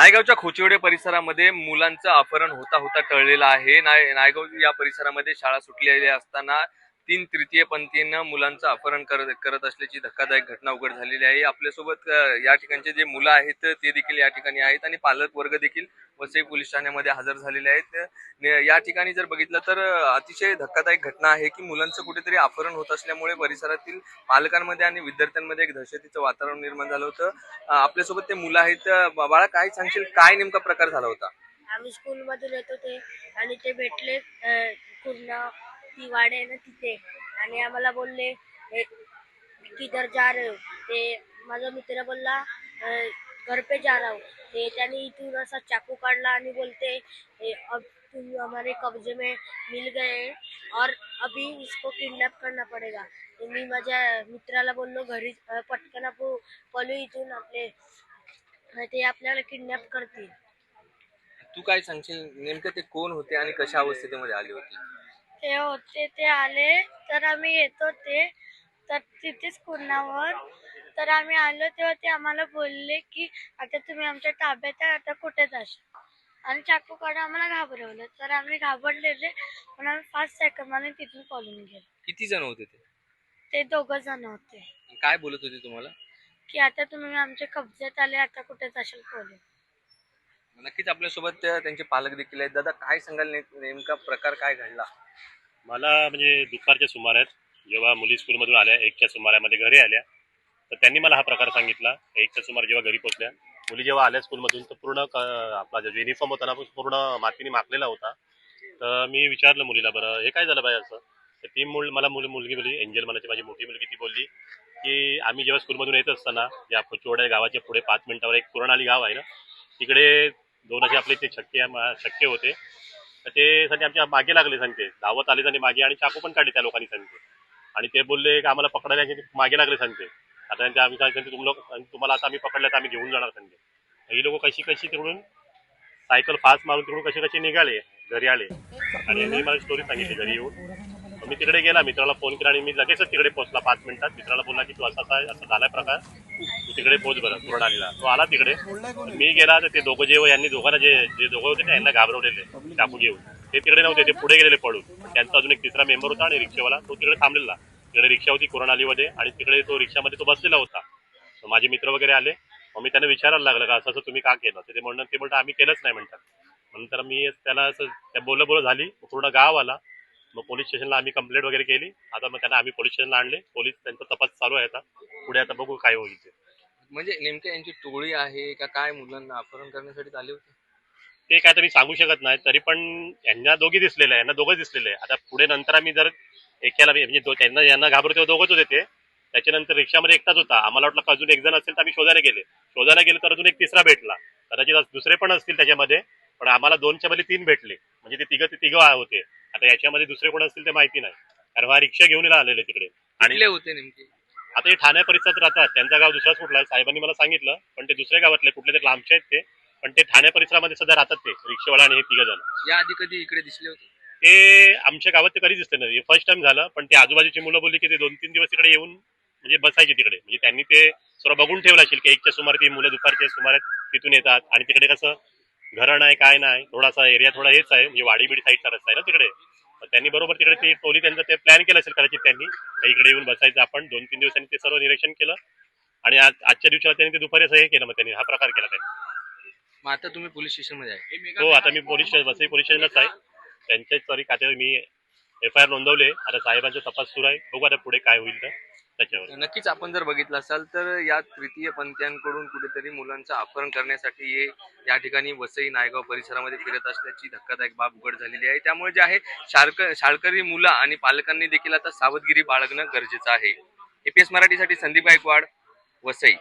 नायगावच्या खोचिवडे परिसरामध्ये मुलांचं अपहरण होता होता टळलेलं आहे. नाय नायगाव या परिसरामध्ये शाळा सुटलेल्या असताना तीन तृतीय पंथीनं मुलांचं अपहरण करत करत असल्याची धक्कादायक घटना उघड झालेली आहे. आपल्यासोबत या ठिकाणचे जे मुलं आहेत ते देखील या ठिकाणी आहेत आणि पालक वर्ग देखील वसई पोलीस ठाण्यामध्ये हजर झालेले आहेत. या ठिकाणी जर बघितलं तर अतिशय धक्कादायक घटना आहे की मुलांचं कुठेतरी अपहरण होत असल्यामुळे परिसरातील पालकांमध्ये आणि विद्यार्थ्यांमध्ये एक दहशतीचं वातावरण निर्माण झालं होतं. आपल्यासोबत ते मुलं आहेत. बाळा काय सांगशील? काय नेमका प्रकार झाला होता? आम्ही स्कूल मधून येत होते आणि ते भेटले पूर्ण ती वाडे आहे ना तिथे. आणि आम्हाला बोलले किधर जा रहे हो? ते माझा मित्र बोलला "अं, घर पे जा रहा हूँ. ते त्याने इथून असा चाकू काढला आणि बोलते अब तुम हमारे कब्जे में मिल गए और अभी इसको किडनॅप करना पडेगा. मी माझ्या मित्राला बोललो घरी पटकन आपण पळू इथून आपले ते आपल्याला किडनॅप करतील. तू काय सांगशील नेमकं ते कोण होते आणि कशा अवस्थेमध्ये आले होते? ते होते ते आले. तर आम्ही येत होते तर तिथेच कुणावर. तर आम्ही आलो तेव्हा ते आम्हाला बोलले की आता तुम्ही आमच्या ताब्यात आहे आता कुठे जाशाल? आणि चाकू काढून आम्हाला घाबरवलं. तर आम्ही घाबरलेले. पण आम्ही पाच सेकंदाने तिथून पळून गेलो. किती जण होते ते? ते दोघं जण होते. काय बोलत होते तुम्हाला? की आता तुम्ही आमच्या कब्जात आले आता कुठे जाशाल पोलीस नक्कीच आपल्यासोबत त्या- त्यांचे पालक देखील आहेत. दादा काय सांगाल? ने- नेमका प्रकार काय घडला? मला म्हणजे दुपारच्या सुमारात जेव्हा मुली स्कूलमधून आल्या एकच्या सुमारामध्ये घरी आल्या तर त्यांनी मला हा प्रकार सांगितला. एकच्या सुमार जेव्हा घरी पोहोचल्या मुली जेव्हा आल्या स्कूलमधून तर पूर्ण क- आपला जो युनिफॉर्म होता ना तो पूर्ण मातीने माखलेला होता. तर मी विचारलं मुलीला बरं हे काय झालं पाहिजे असं? तर ती मुल मला मुल मुलगी बोलली एंजल मनाची माझी मोठी मुलगी ती बोलली की आम्ही जेव्हा स्कूलमधून येत असताना या चोड्या गावाच्या पुढे पाच मिनिटावर एक पुरणाली गाव आहे ना तिकडे दोन असे आपले ते छक्के छक्के होते. तर ते सांगते आमच्या मागे लागले सांगते धावत आले सांगते मागे आणि चाकू पण काढले त्या लोकांनी सांगते आणि ते बोलले की आम्हाला पकडायला मागे लागले सांगते आता त्यांच्या आम्ही सांगते तुम्हाला तुम्हाला आता आम्ही पकडलं तर आम्ही घेऊन जाणार सांगते ही लोक कशी कशी तिकडून सायकल फास्ट मारून तिकडून कसे कसे निघाले घरी आले. आणि मी मला स्टोरी सांगितली घरी येऊन. मी तिकडे गेला मित्राला फोन केला आणि मी लगेचच तिकडे पोहोचला पाच मिनिटात. मित्राला बोलला की तू असा असा असा झालाय प्रकार. तू तिकडे पोहोच बरं पूर्णालीला तो आला तिकडे. मी गेला तर ते दोघं जे यांनी दोघांना जे जे दोघं होते ना यांना घाबरवलेले टाकू घेऊन. ते तिकडे नव्हते ते पुढे गेलेले पळून. त्यांचा अजून एक तिसरा मेंबर होता आणि रिक्षावाला तो तिकडे थांबलेला. तिकडे रिक्षा होती कोरोनालीमध्ये आणि तिकडे तो रिक्षामध्ये तो बसलेला होता. माझे मित्र वगैरे आले. मग मी त्यांना विचारायला लागलं का असं असं तुम्ही का केलं? तर ते म्हणणं ते म्हणतात आम्ही केलंच नाही म्हणतात. नंतर मी त्याला असं त्या बोललं बोललं झाली. पूर्ण गाव आला. मग पोलीस स्टेशनला आम्ही कंप्लेंट वगैरे केली. आता मग त्यांना आम्ही पोलीस स्टेशनला आणले. पोलीस त्यांचा तपास चालू आहे आता. पुढे आता बघू काय होईल ते. म्हणजे नेमकं यांची टोळी आहे का काय मुलांना अपहरण करण्यासाठी आले होते? ते काय तर सांगू शकत नाही. तरी पण यांना दोघी दिसलेले आहे. यांना दोघं दिसलेले आहे. आता पुढे नंतर आम्ही जर एकाला म्हणजे दो- त्यांना यांना घाबरतो दोघंच होते ते. त्याच्यानंतर रिक्षामध्ये एकटाच होता. आम्हाला वाटलं का अजून एक जण असेल तर आम्ही शोधायला गेले. शोधायला गेले तर अजून एक तिसरा भेटला. कदाचित दुसरे पण असतील त्याच्यामध्ये. पण आम्हाला दोनच्या मध्ये तीन भेटले. म्हणजे ते तिघं ते तिघं होते. आता याच्यामध्ये दुसरे कोण असतील ते माहिती नाही. कारण हा रिक्षा घेऊन आलेले तिकडे. आणि होते नेमके? आता हे ठाणे परिसरात राहतात. त्यांचा गाव दुसराच कुठला आहे? साहेबांनी मला सांगितलं पण ते दुसऱ्या गावातले कुठले तरी लांबचे आहेत ते. पण ते ठाणे परिसरामध्ये सध्या राहतात ते रिक्षावाला आणि हे तिघ जण. या आधी कधी इकडे दिसले होते? ते आमच्या गावात ते कधीच दिसले नाही. फर्स्ट टाइम झालं पण ते आजूबाजूची मुलं बोलली की ते दोन तीन दिवस तिकडे येऊन म्हणजे बसायचे तिकडे. म्हणजे त्यांनी ते सर्व बघून ठेवलं असेल की एकच्या सुमारे ती मुलं दुपारच्या सुमारात तिथून येतात. आणि तिकडे कसं घरं नाही काय नाही थोडासा एरिया थोडा हेच आहे म्हणजे वाडीबिडी साईडचा रस्ता आहे ना तिकडे. त्यांनी बरोबर तिकडे ती टोली त्यांचं ते प्लॅन केलं असेल कदाचित त्यांनी. इकडे येऊन बसायचं आपण दोन तीन दिवसांनी ते सर्व निरीक्षण केलं. आणि आज आजच्या दिवसाला त्यांनी ते दुपारी असं हे केलं मग त्यांनी हा प्रकार केला त्यांनी. आता तुम्ही पोलीस स्टेशनमध्ये आहे. हो आता मी पोलीस स्टेशन वसई पोलीस स्टेशनलाच आहे. त्यांच्याच सॉरी खात्यावर मी एफ आय आर नोंदवले आता साहेबांचा तपास सुरू आहे. बघू आता पुढे काय होईल तर. त्याच्यावर. नक्कीच आपण जर बघितलं असाल तर या तृतीय पंथ्यांकडून कुठेतरी मुलांचं अपहरण करण्यासाठी हे या ठिकाणी वसई नायगाव परिसरामध्ये फिरत असल्याची धक्कादायक बाब उघड झालेली आहे. त्यामुळे जे आहे शाळक शाळकरी मुलं आणि पालकांनी देखील आता सावधगिरी बाळगणं गरजेचं आहे. एपीएस मराठीसाठी संदीप गायकवाड वसई.